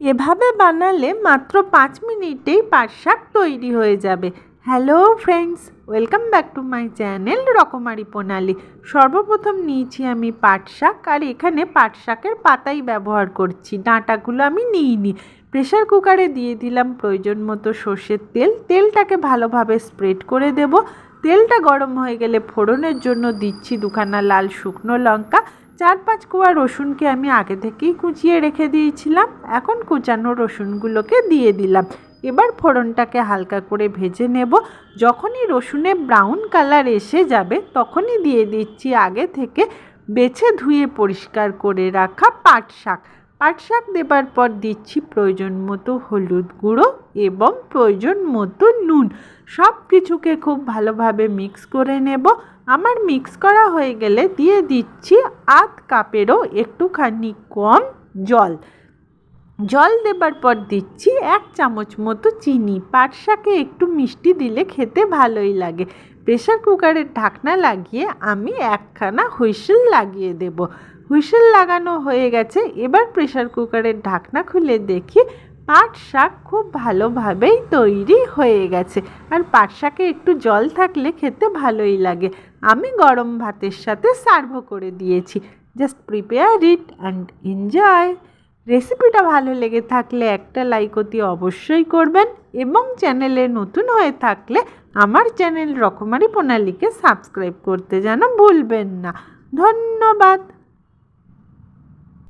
এভাবে বানালে মাত্র পাঁচ মিনিটেই শাক তৈরি হয়ে যাবে। Hello friends welcome back to my channel রকমারি প্রণালী। সর্বপ্রথম নিয়েছি আমি শাক আর এখানে শাকের পাতাই ব্যবহার করছি। ডাঁটাগুলো আমি নিইনি। প্রেশার কুকারে দিয়ে দিলাম প্রয়োজন মতো সর্ষের তেল। তেলটাকে ভালোভাবে স্প্রেড করে দেব। তেলটা গরম হয়ে গেলে ফোড়নের জন্য দিচ্ছি দুখানা লাল শুকনো লঙ্কা। চার পাঁচ কোয়া রসুনকে আমি আগে থেকেই কুচিয়ে রেখে দিয়েছিলাম। এখন কুচানো রসুনগুলোকে দিয়ে দিলাম। এবার ফোড়নটাকে হালকা করে ভেজে নেব। যখনই রসুনে ব্রাউন কালার এসে যাবে, তখনই দিয়ে দিচ্ছি আগে থেকে বেছে ধুয়ে পরিষ্কার করে রাখা পাট শাক। পাট শাক দেবার পর দিচ্ছি প্রয়োজন মতো হলুদ গুঁড়ো এবং প্রয়োজন মতো নুন। সব কিছুকে খুব ভালোভাবে মিক্স করে নেব। আমার মিক্স করা হয়ে গেলে দিয়ে দিচ্ছি আধ কাপেরও একটুখানি কম জল। জল দেবার পর দিচ্ছি এক চামচ মতো চিনি। পাট শাকে একটু মিষ্টি দিলে খেতে ভালোই লাগে। প্রেশার কুকারের ঢাকনা লাগিয়ে আমি একখানা হুইসেল লাগিয়ে দেব। হুইসেল লাগানো হয়ে গেছে। এবার প্রেশার কুকারের ঢাকনা খুলে দেখি পাট শাক খুব ভালোভাবেই তৈরি হয়ে গেছে। আর পাট শাকে একটু জল থাকলে খেতে ভালোই লাগে। আমি গরম ভাতের সাথে সার্ভ করে দিয়েছি। Just prepare it and enjoy রেসিপিটা ভালো লেগে থাকলে একটা লাইক অতি অবশ্যই করবেন এবং চ্যানেলে নতুন হয়ে থাকলে আমার চ্যানেল রকমারি প্রণালীকে সাবস্ক্রাইব করতে যেন ভুলবেন না। ধন্যবাদ।